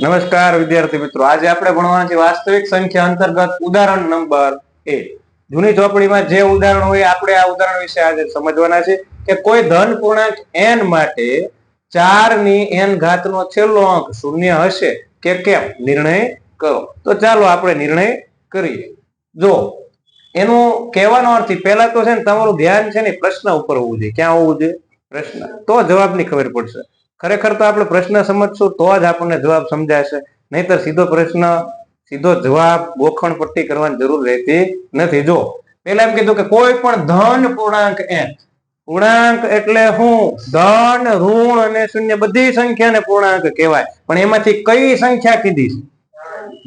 નમસ્કાર વિદ્યાર્થી મિત્રો. આજે આપણે ભણવાના છે વાસ્તવિક સંખ્યા અંતર્ગત ઉદાહરણ નંબર એ. જૂની ચોપડીમાં જે ઉદાહરણ હોય આપણે આ ઉદાહરણ વિશે આજે સમજવાના છે કે કોઈ ધન પૂર્ણાંક એન માટે ચારની એન ઘાત નો છેલ્લો અંક શૂન્ય હશે કે કેમ? નિર્ણય કરો. તો ચાલો આપણે નિર્ણય કરીએ. જો, એનું કહેવાનો અર્થ પહેલા તો છે ને તમારું ધ્યાન છે ને પ્રશ્ન ઉપર હોવું જોઈએ. ક્યાં હોવું જોઈએ? પ્રશ્ન. તો જવાબની ખબર પડશે. ખરેખર તો આપણે પ્રશ્ન સમજશું, તો જ આપણને જવાબ સમજાશે. નહીતર સીધો પ્રશ્ન, સીધો જવાબ ગોખણ પટ્ટી કરવાની જરૂર રહેતી નથી. જો પેલા એમ કીધું કે કોઈ પણ ધન પૂર્ણાંક એન પૂર્ણાંક એટલે હું, ધન, ઋણ અને શૂન્ય બધી સંખ્યાને પૂર્ણાંક કહેવાય. પણ એમાંથી કઈ સંખ્યા કીધી?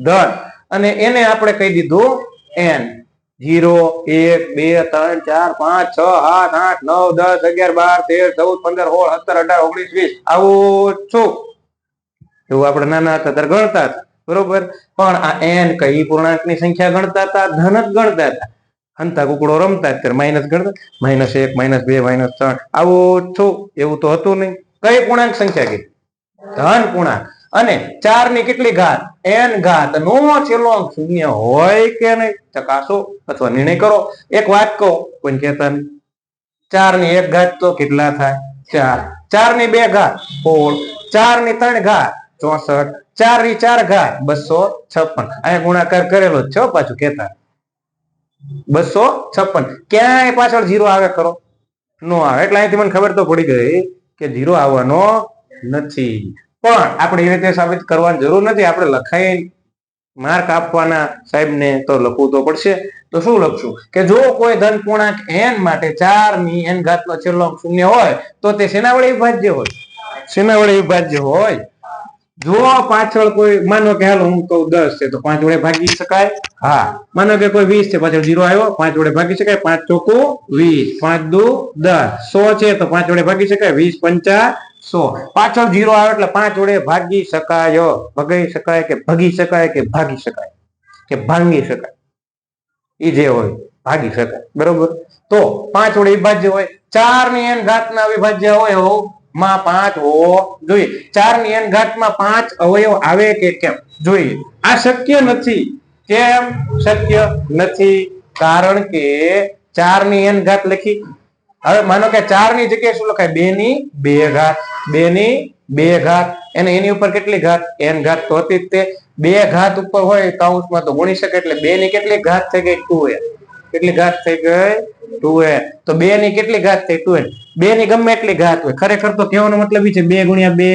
ધન. અને એને આપણે કહી દીધું n. જીરો, એક, બે, ત્રણ, ચાર, પાંચ, છ, સાત, આઠ, નવ, દસ, અગિયાર, બાર, તેર, ચૌદ, પંદર, સોળ, સત્તર, અઢાર, ઓગણીસ, વીસ. આવું છું. એવું આપણે નાના હતા, ત્યારે ગણતા હતા. બરોબર? પણ આ એન કઈ પૂર્ણાંકની સંખ્યા ગણતા હતા? ધન જ ગણતા હતા. હંતા કુકડો રમતા ત્યારે માઇનસ ગણતા માઇનસ એક માઇનસ બે માઇનસ ત્રણ. આવું છું. એવું તો હતું નહીં. કઈ પૂર્ણાંક સંખ્યા કઈ ધન પૂર્ણાંક. અને ચારની કેટલી ઘાત? એન ઘાત. નો છેલ્લો અંક શૂન્ય હોય કે નહીં, ચકાસો અથવા નિર્ણય કરો. એક વાત કહો કોઈ કહેતા નહીં. ચારની એક ઘાત તો કેટલા થાય? ચાર. ચારની બે ઘાત, સોળ. ચારની ત્રણ ઘાત, ચોસઠ. ચારની ચાર ઘાત, બસો છપ્પન. અહીંયા ગુણાકાર કરેલો છ પાછું કેતા બસો છપ્પન. ક્યાંય પાછળ જીરો આવે ખરો નો આવે. એટલે અહીંથી મને ખબર તો પડી ગઈ કે જીરો આવવાનો નથી. પણ આપણે એ રીતે સાબિત કરવાની જરૂર નથી. આપણે લખાઈ માર્ક આપવાના સાહેબને તો લખવું તો પડશે. તો શું લખશું? કે જો કોઈ ધન પૂર્ણાંક એન માટે ચારની n ઘાતનો છેલ્લો શૂન્ય હોય, તો તે શેના વડે વિભાજ્ય હોય? શેના વડે વિભાજ્ય હોય? જો પાછળ કોઈ, માનો કે હાલો હું કહું દસ છે, તો પાંચ વડે ભાગી શકાય? હા. માનો કે કોઈ વીસ છે, પાછળ જીરો આવ્યો, પાંચ વડે ભાગી શકાય? પાંચ ચોખ્ખું વીસ. પાંચ દુ દસ. સો છે, તો પાંચ વડે ભાગી શકાય? વીસ પંચા સો. પાછળ જીરો આવે એટલે પાંચ વડે ભાગી શકાય. ભગાઈ શકાય કે ભગી શકાય કે ભાગી શકાય? કે ભાંગી શકાય? એ જે હોય, ભાગી શકાય. બરોબર? તો પાંચ વડે વિભાજ્ય હોય. ચારની એન ઘાતના અવિભાજ્ય અવયવમાં પાંચ હોવો જોઈએ. ચારની એન ઘાતમાં પાંચ અવયવ આવે કે કેમ? જોઈએ. આ શક્ય નથી. કેમ? શક્ય નથી. કારણ કે ચારની એન ઘાત લખી હવે માનો કે ચારની જગ્યાએ શું લખાય? બે ની બે ઘાત. બે ની બે ઘાત. એને એની ઉપર કેટલી ઘાત? એન ઘાત. તો હતી તે બે ઘાત ઉપર હોય કૌંસમાં તો ગુણી શકે એટલે બે ની કેટલી ઘાત થઈ ગઈ? ટુ એ કેટલી ઘાત થઈ ગઈ? ટુ એ તો બે ની કેટલી ઘાત થઈ? ટુ એ બે ની ગમે એટલી ઘાત હોય. ખરેખર તો કહેવાનો મતલબ એ છે બે ગુણ્યા બે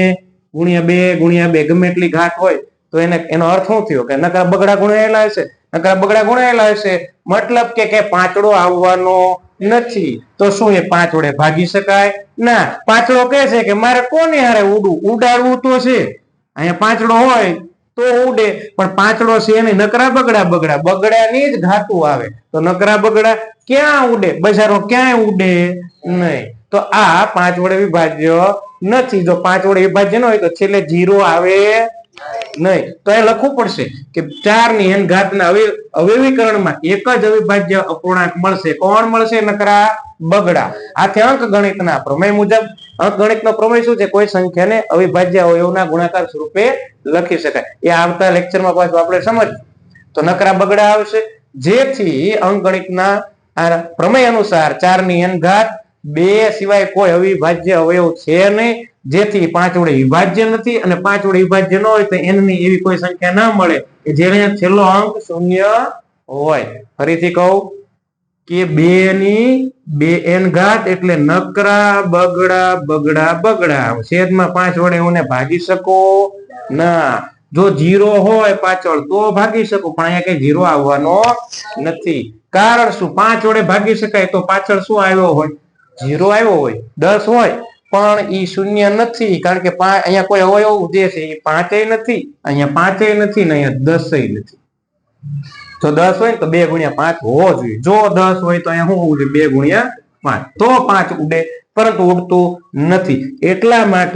ગુણ્યા બે ગુણ્યા બે. ગમે એટલી ઘાત હોય તો એને, એનો અર્થ શું થયો? કે નકરા બગડા ગુણાયેલા હશે? નકરા બગડા ગુણાયેલા હશે? મતલબ કે કે પાંચડો આવવાનો નથી. તો શું એ પાંચ વડે ભાગી શકાય? ના પાંચડો કહે છે કે મારે કોને હારે ઉડવું ઉડાડવું તો છે. અહીંયા પાંચડો હોય તો ઉડે પણ પાંચડો છે એને નકરા બગડા બગડા, બગડાની જ ઘાતું આવે. તો નકરા બગડા ક્યાં ઉડે બજારો ક્યાંય ઉડે નહીં. તો આ પાંચ વડે વિભાજ્ય નથી. જો પાંચ વડે વિભાજ્ય ન હોય તો છેલ્લે જીરો આવે નહીં. તો એ લખવું પડશે કે ચારની એન ઘાતના અવય- અવયવીકરણમાં એક જ અવિભાજ્ય અપૂર્ણાંક મળશે. કોણ મળશે? નકરા બગડા. આથી અંક ગણિતના પ્રમેય મુજબ. અંક ગણિતનો પ્રમેય શું છે? કોઈ સંખ્યાને અવિભાજ્ય અવયવના ગુણાકાર સ્વરૂપે લખી શકાય. એ આવતા લેક્ચરમાં પાછું આપણે સમજ તો નકરા બગડા આવશે. જેથી અંક ગણિતના પ્રમેય અનુસાર ચારની એન ઘાત બે સિવાય કોઈ અવિભાજ્ય અવયવ છે નહીં. જેથી પાંચ વડે વિભાજ્ય નથી અને પાંચ વડે વિભાજ્ય ન હોય તો n એવી કોઈ સંખ્યા ના મળે કે જેને છેલ્લો અંક શૂન્ય હોય. ફરીથી કહું કે બે ની બે એન ઘાત એટલે નકરા, બગડા બગડા બગડા. છેદમાં પાંચ વડે હું ભાગી શકો ના. જો જીરો હોય પાછળ તો ભાગી શકો, પણ અહીંયા કઈ જીરો આવવાનો નથી. કારણ શું? પાંચ વડે ભાગી શકાય તો પાછળ શું આવ્યો હોય? જીરો આવ્યો હોય, દસ હોય, પણ ઈ શૂન્ય નથી, કારણ કે અહીંયા કોઈ અવયવ જે છે એ પાંચેય નથી, અહીંયા પાંચે નથી ને અહીંયા દસેય નથી. જો દસ હોય ને તો બે ગુણ્યા પાંચ હોવો જોઈએ. જો દસ હોય તો અહીંયા શું હોવું જોઈએ? બે ગુણ્યા પાંચ. તો પાંચ ઉડે, પરંતુ ઉડતું નથી. એટલા માટે